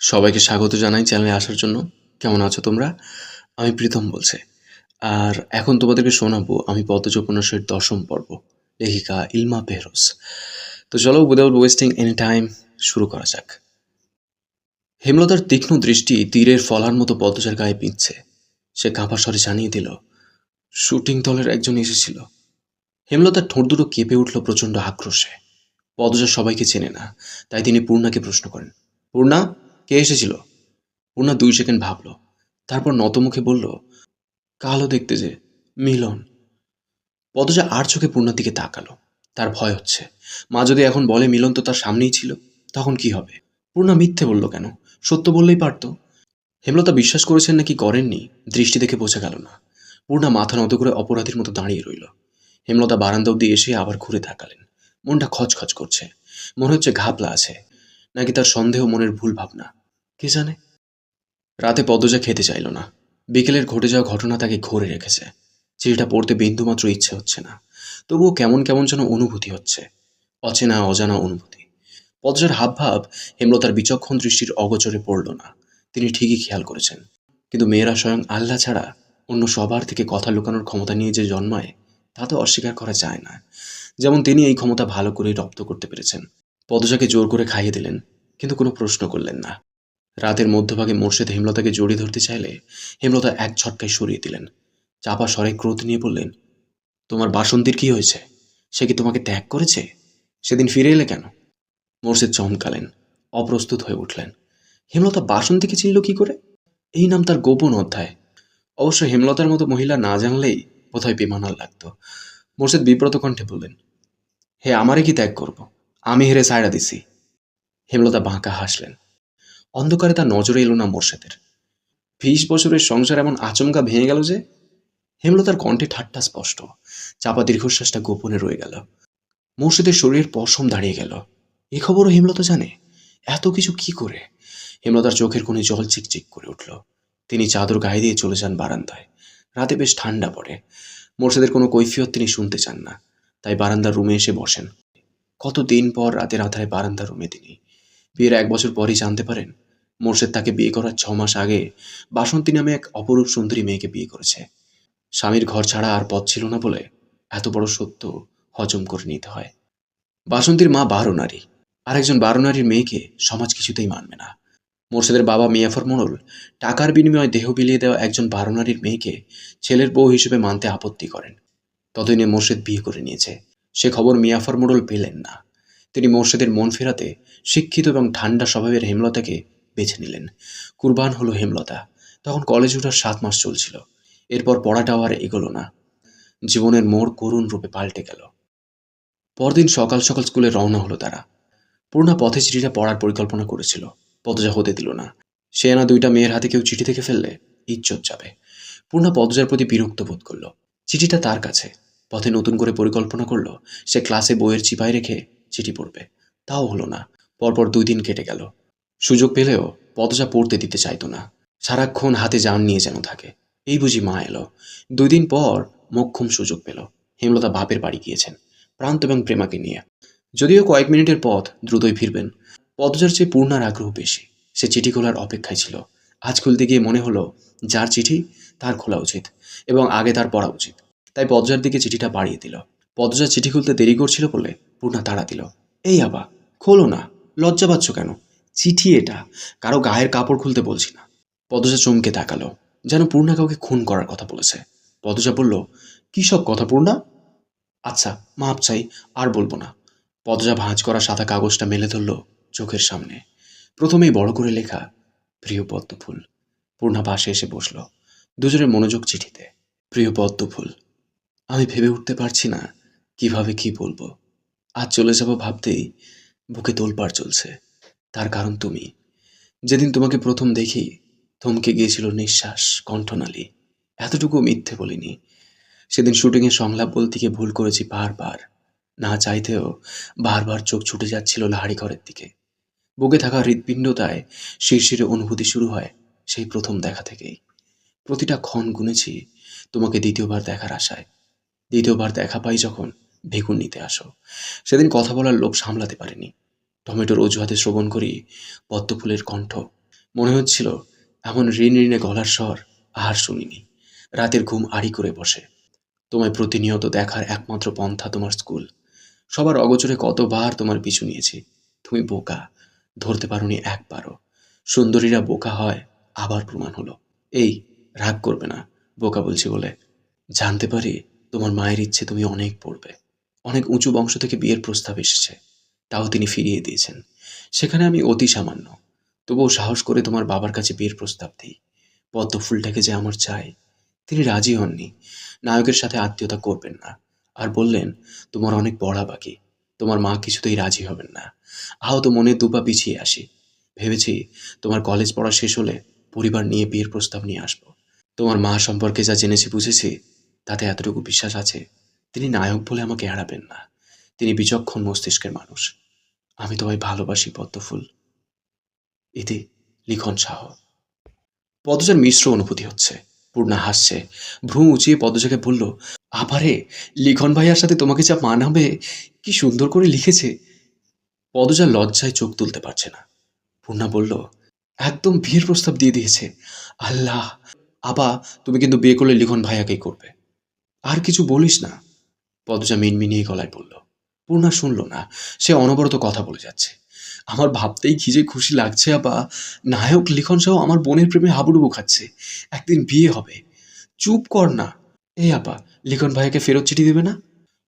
সবাইকে স্বাগত জানাই চ্যানেলে আসার জন্য। কেমন আছো তোমরা? আমি প্রীতম বলছি। আর এখন তোমাদেরকে শোনাবো আমি পদ্মজ উপন্যাসের দশম পর্ব, লেখিকা ইলমা পেহরোস তো চলো উইদাউট ওয়েস্টিং এনি টাইম শুরু করা যাক। হেমলতার তীক্ষ্ণ দৃষ্টি তীরের ফলার মতো পদ্মজার গায়ে পিঁচ্ছে সে কাঁপা স্বরে জানিয়ে দিল শুটিং দলের একজন এসেছিল। হেমলতার ঠোঁট দুটো কেঁপে উঠল প্রচণ্ড আক্রোশে। পদ্মজা সবাইকে চেনে না, তাই তিনি পূর্ণাকে প্রশ্ন করেন, পূর্ণা কে এসেছিল? পূর্ণা দুই সেকেন্ড ভাবল। তারপর নতমুখে বলল, কালো দেখতে যে, মিলন। পদজা আর চোখে পূর্ণার দিকে তাকালো। তার ভয় হচ্ছে। মা যদি এখন বলে মিলন তো তার সামনেই ছিল, তখন কি হবে? পূর্ণা মিথ্যে বলল কেন? সত্য বললেই পারত। হেমলতা বিশ্বাস করেছেন নাকি করেননি, দৃষ্টি দেখে বোঝা গেল না। পূর্ণা মাথা নত করে অপরাধীর মতো দাঁড়িয়ে রইল। হেমলতা বারান্দা অব্দি এসে আবার ঘুরে তাকালেন। মনটা খচখচ করছে। মনে হচ্ছে ঘাপলা আছে, নাকি তার সন্দেহ, মনের ভুল ভাবনা। কে জানে? রাতে পদ্মজা খেতে চাইল না। বিকেলের ঘটে যাওয়া ঘটনা তাকে ঘরে রেখেছে। চিঠিটা পড়তে বিন্দুমাত্র ইচ্ছে হচ্ছে না। তবুও কেমন কেমন যেন অনুভূতি হচ্ছে। অচেনা, অজানা অনুভূতি। পদ্মজার হাবভাব, হেমলতার বিচক্ষণ দৃষ্টির অগোচরে পড়ল না। তিনি ঠিকই খেয়াল করেছেন। কিন্তু মেয়েরা স্বয়ং আল্লাহ ছাড়া অন্য সবার থেকে কথা লুকানোর ক্ষমতা নিয়ে যে জন্মায়, তা তো অস্বীকার করা যায় না। যেমন তিনি এই ক্ষমতা ভালো করেই রপ্ত করতে পেরেছেন। পদজাকে জোর করে খাইয়ে দিলেন, কিন্তু কোনো প্রশ্ন করলেন না। রাতের মধ্যভাগে মোর্শেদ হেমলতাকে জড়িয়ে ধরতে চাইলে হেমলতা এক ছটকায় সরিয়ে দিলেন। চাপা স্বরে ক্রোধ নিয়ে বললেন, তোমার বাসন্তীর কি হয়েছে? সে কি তোমাকে ত্যাগ করেছে? সেদিন ফিরে এলে কেন? মোর্শেদ চমকালেন, অপ্রস্তুত হয়ে উঠলেন। হেমলতা বাসন্তীকে চিনল কি করে? এই নাম তার গোপন অধ্যায়। অবশ্য হেমলতার মতো মহিলা না জানলেই বোধহয় বেমানাল লাগতো। মোর্শেদ বিব্রত কণ্ঠে বললেন, হে, আমারে কি ত্যাগ করব? আমি হেরে সায়রা দিছি। হেমলতা বাঁকা হাসলেন। অন্ধকারে তার নজরে এলো না মোর্শেদের। বিশ বছরের সংসার এমন আচমকা ভেঙে গেল যে, হেমলতার কণ্ঠে ঠাট্টা স্পষ্ট, চাপা দীর্ঘশ্বাসটা গোপনে রয়ে গেল। মোর্শেদের শরীরের পশম দাঁড়িয়ে গেল। এ খবরও হেমলতা জানে? এত কিছু কি করে? হেমলতার চোখের কোণে জল চিকচিক করে উঠল। তিনি চাদর গায়ে দিয়ে চলে যান বারান্দায়। রাতে বেশ ঠান্ডা পড়ে। মোর্শেদের কোনো কৈফিয়ত তিনি শুনতে চান না। তাই বারান্দার রুমে এসে বসেন। কত দিন পর রাতের আধারে বারান্দার রুমে তিনি? বিয়ের এক বছর পরই জানতে পারেন? মোর্শেদ তাকে বিয়ে করার ছ মাস আগে বাসন্তী নামে এক অপরূপ সুন্দরী মেয়েকে বিয়ে করেছে। স্বামীর ঘর ছাড়া আর পথ ছিল না বলে এত বড় সত্য হজম করে নিতে হয়। বাসন্তীর মা বারো নারী। আর একজন বারো নারীর মেয়েকে সমাজ কিছুতেই মানবে না। মোর্শেদের বাবা মিয়াফর মোড়ল টাকার বিনিময়ে দেহ বিলিয়ে দেওয়া একজন বারো নারীর মেয়েকে ছেলের বউ হিসেবে মানতে আপত্তি করেন। ততদিনে মোর্শেদ বিয়ে করে নিয়েছে। সে খবর মিয়াফর মোড়ল পেলেন না। তিনি মোর্শেদের মন ফেরাতে শিক্ষিত এবং ঠান্ডা স্বভাবের হেমলতাকে বেছে নিলেন। কুরবান হলো হেমলতা। তখন কলেজ ওঠার সাত মাস চলছিল। এরপর পড়াটাও আর এগোলো না। জীবনের মোড় করুণ রূপে পাল্টে গেল। পরদিন সকাল সকাল স্কুলে রওনা হলো তারা। পূর্ণা পথে চিঠিটা পড়ার পরিকল্পনা করেছিল। পদজা হতে দিল না। সে না দুইটা মেয়ের হাতে কেউ চিঠি থেকে ফেললে? ইজ্জত যাবে। পূর্ণা পদজার প্রতি বিরক্ত বোধ করল। চিঠিটা তার কাছে। পথে নতুন করে পরিকল্পনা করল। সে ক্লাসে বইয়ের চিপায় রেখে চিঠি পড়বে। তাও হলো না। পরপর দুই দিন কেটে গেল। সুযোগ পেলেও পদজা পড়তে দিতে চাইতো না। সারাক্ষণ হাতে যান নিয়ে যেন থাকে। এই বুঝি মা এলো। দুই দিন পর মক্ষম সুযোগ পেল। হেমলতা বাপের বাড়ি গিয়েছেন, প্রান্ত এবং প্রেমাকে নিয়ে। যদিও কয়েক মিনিটের পথ দ্রুতই ফিরবেন। পদজার চেয়ে পূর্ণার আগ্রহ বেশি। সে চিঠি খোলার অপেক্ষায় ছিল। আজ খুলতে গিয়ে মনে হলো, যার চিঠি তার খোলা উচিত এবং আগে তার পড়া উচিত। তাই পদজার দিকে চিঠিটা বাড়িয়ে দিল। পদজা চিঠি খুলতে দেরি করছিল বলে পূর্ণা তাড়া দিল। এই আবা, খোলো না। লজ্জা পাচ্ছ কেন? চিঠি এটা। কারও গায়ের কাপড় খুলতে বলছি না। পদজা চমকে তাকালো, যেন পূর্ণা কাউকে খুন করার কথা বলেছে। পদজা বলল, কী সব কথা পূর্ণা? আচ্ছা মাপ চাই, আর বলব না। পদজা ভাঁজ করা সাদা কাগজটা মেলে ধরল চোখের সামনে। প্রথমেই বড় করে লেখা, প্রিয় পদ্মফুল। পূর্ণা পাশে এসে বসল, দুজনের মনোযোগ চিঠিতে। প্রিয় পদ্মফুল, আমি ভেবে উঠতে পারছি না কীভাবে কি বলব। আজ চলে যাব ভাবতেই বুকে তোলপাড় চলছে। তার কারণ তুমি। যেদিন তোমাকে প্রথম দেখি, থমকে গিয়েছিল নিঃশ্বাস, কণ্ঠনালী। এতটুকু মিথ্যে বলিনি। সেদিন শুটিংয়ে সংলাপ বলতে গিয়ে ভুল করেছি বারবার। না চাইতেও বারবার চোখ ছুটে যাচ্ছিল লাহারি ঘরের দিকে। বুকে থাকা হৃৎপিণ্ডতায় শিরশিরে অনুভূতি শুরু হয় সেই প্রথম দেখা থেকেই। প্রতিটা ক্ষণ গুনেছি তোমাকে দ্বিতীয়বার দেখার আশায়। দ্বিতীয়বার দেখা পাই যখন বেগুন নিতে আসো। সেদিন কথা বলার লোভ সামলাতে পারিনি। টমেটোর অজুহাতে শ্রবণ করি পদ্মফুলের কণ্ঠ। মনে হচ্ছিল এমন ঋণ ঋণে গলার স্বর, আর শুনিনি। রাতের ঘুম আড়ি করে বসে। তোমায় প্রতিনিয়ত দেখার একমাত্র পন্থা তোমার স্কুল। সবার অগোচরে কতবার তোমার পিছু নিয়েছি। তুমি বোকা, ধরতে পারোনি একবারও। সুন্দরীরা বোকা হয়, আবার প্রমাণ হলো। এই, রাগ করবে না, বোকা বলছি বলে। জানতে পারি তোমার মায়ের ইচ্ছে তুমি অনেক পড়বে। অনেক উঁচু বংশ থেকে বিয়ের প্রস্তাব এসেছে। তাও তিনি ফিরিয়ে দিয়েছেন। সেখানে আমি অতি সামান্য। তবুও সাহস করে তোমার বাবার কাছে বিয়ের প্রস্তাব দিই। পদ্ম ফুলটাকে যে আমার চাই, তিনি রাজি হননি। নায়কের সাথে আত্মীয়তা করবেন না। আর বললেন, তোমার অনেক পড়া বাকি। তোমার মা কিছুতেই রাজি হবেন না। আহত মনে দুপা পিছিয়ে আসি। ভেবেছি তোমার কলেজ পড়া শেষ হলে পরিবার নিয়ে বিয়ের প্রস্তাব নিয়ে আসব। তোমার মা সম্পর্কে যা জেনেছি বুঝেছি, তাতে এতটুকু বিশ্বাস আছে, তিনি নায়ক বলে আমাকে এড়াবেন না। তিনি বিচক্ষণ মস্তিষ্কের মানুষ। আমি তোমায় ভালোবাসি, পদ্মফুল। এতে লিখন সাহ। পদজার মিশ্র অনুভূতি হচ্ছে, পূর্ণা হাসছে। ভ্রু উঁচিয়ে পদ্মজাকে বলল, আবারে, লিখন ভাইয়ার সাথে তোমাকে যা মানাবে, কি সুন্দর করে লিখেছে। পদজা লজ্জায় চোখ তুলতে পারছে না। পূর্ণা বলল, একদম বিয়ের প্রস্তাব দিয়ে দিয়েছে। আল্লাহ, আবা, তুমি কিন্তু বিয়ে করলে লিখন ভাইয়াকেই করবে। আর কিছু বলিস না। পদজা মিনমিনিয়ে গলায় বলল পূর্ণা শুনল না। সে অনবরত কথা বলে যাচ্ছে। আমার ভাবতেই কি যে খুশি লাগছে আপা নায়ক লিখন সহ আমার বোনের প্রেমে হাবুডুবু খাচ্ছে। একদিন বিয়ে হবে। চুপ কর না। এই আপা, লিখন ভাইকে ফেরত চিঠি দেবে না?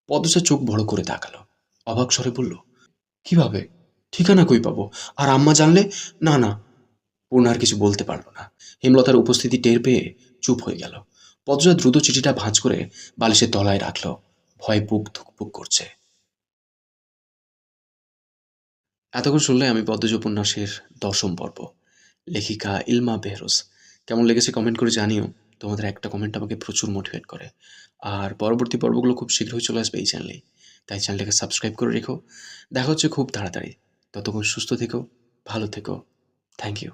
পদজা চোখ বড় করে তাকালো। অবাক স্বরে বলল, কীভাবে? ঠিকানা কই পাবো? আর আম্মা জানলে? না না। পূর্ণার কিছু বলতে পারল না। হেমলতার উপস্থিতি টের পেয়ে চুপ হয়ে গেল। পদজা দ্রুত চিঠিটা ভাঁজ করে বালিশের তলায় রাখল। ভয় বুক ধুকপুক করছে। এতক্ষণ শুনলে আমি পদ্মজ উপন্যাসের দশম পর্ব। লেখিকা ইলমা বেহরোজ কেমন লেগেছে কমেন্ট করে জানিও। তোমাদের একটা কমেন্ট আমাকে প্রচুর মোটিভেট করে। আর পরবর্তী পর্বগুলো খুব শীঘ্রই চলে আসবে এই চ্যানেলে তাই চ্যানেলটাকে সাবস্ক্রাইব করে রেখো। দেখা হচ্ছে খুব তাড়াতাড়ি। ততক্ষণ সুস্থ থেকো, ভালো থেকো। Thank you